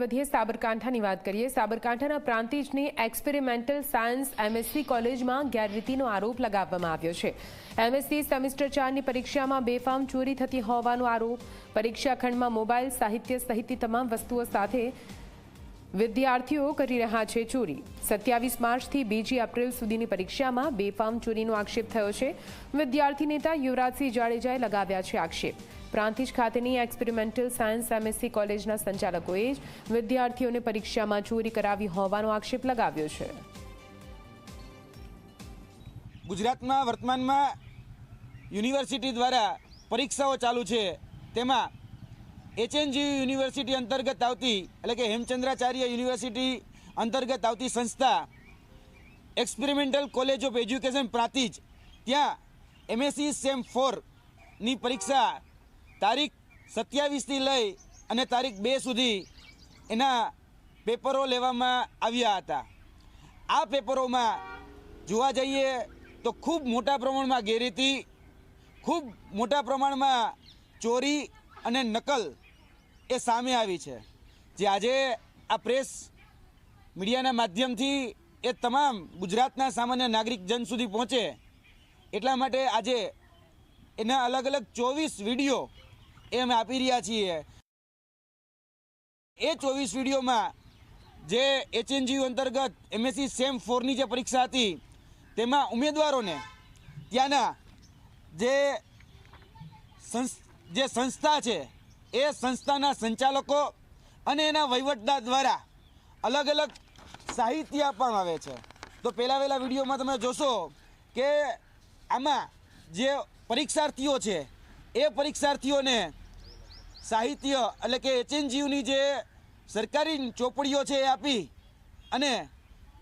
વધીએ સાબરકાંઠાની વાત કરીએ. સાબરકાંઠાના પ્રાંતિજની એક્સપેરિમેન્ટલ સાયન્સ એમએસસી કોલેજમાં ગેરરીતિનો આરોપ લગાવવામાં આવ્યો છે. એમએસસી સેમિસ્ટર ચારની પરીક્ષામાં બેફામ ચોરી થતી હોવાનો આરોપ. પરીક્ષા ખંડમાં મોબાઈલ સાહિત્ય સહિતની તમામ વસ્તુઓ સાથે વિદ્યાર્થીઓ કરી રહ્યા છે ચોરી. સત્યાવીસ માર્ચથી બીજી એપ્રિલ સુધીની પરીક્ષામાં બેફામ ચોરીનો આક્ષેપ થયો છે. વિદ્યાર્થી નેતા યુવરાજસિંહ જાડેજાએ લગાવ્યા છે આક્ષેપ. પ્રાંતિજ ખાતેની એક્સપેરિમેન્ટલ સાયન્સ એમએસસી કોલેજના સંચાલકોએ જ વિદ્યાર્થીઓને પરીક્ષામાં ચોરી કરાવી હોવાનો આક્ષેપ લગાવ્યો છે. ગુજરાતમાં વર્તમાનમાં યુનિવર્સિટી દ્વારા પરીક્ષાઓ ચાલુ છે. તેમાં એચએનજી યુનિવર્સિટી અંતર્ગત આવતી, એટલે કે હેમચંદ્રાચાર્ય યુનિવર્સિટી અંતર્ગત આવતી સંસ્થા experimental college of education Prantij. ત્યાં એમએસસી સેમ ફોરની પરીક્ષા તારીખ સત્યાવીસથી લઈ અને તારીખ બે સુધી એના પેપરો લેવામાં આવ્યા હતા. આ પેપરોમાં જોવા જઈએ તો ખૂબ મોટા પ્રમાણમાં ગેરરીતિ, ખૂબ મોટા પ્રમાણમાં ચોરી અને નકલ એ સામે આવી છે. જે આજે આ પ્રેસ મીડિયાના માધ્યમથી એ તમામ ગુજરાતના સામાન્ય નાગરિક જન સુધી પહોંચે એટલા માટે આજે એના અલગ અલગ ચોવીસ વીડિયો એ અમે આપી રહ્યા છીએ. એ ચોવીસ વિડીયોમાં જે એચએનજીયુ અંતર્ગત એમએસસી સેમ ફોરની જે પરીક્ષા હતી તેમાં ઉમેદવારોને ત્યાંના જે સંસ- જે સંસ્થા છે એ સંસ્થાના સંચાલકો અને એના વહીવટદાર દ્વારા અલગ અલગ સાહિત્ય આપવામાં આવે છે. તો પહેલાં વહેલા વિડીયોમાં તમે જોશો કે આમાં જે પરીક્ષાર્થીઓ છે, એ પરીક્ષાર્થીઓને સાહિત્ય એટલે કે એચએનજીયુની જે સરકારી ચોપડીઓ છે એ આપી અને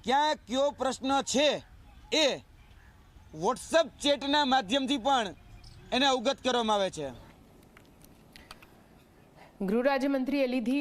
ક્યાં કયો પ્રશ્ન છે એ વોટ્સઅપ ચેટના માધ્યમથી પણ એને અવગત કરવામાં આવે છે. ગૃહ રાજ્યમંત્રીએ લીધી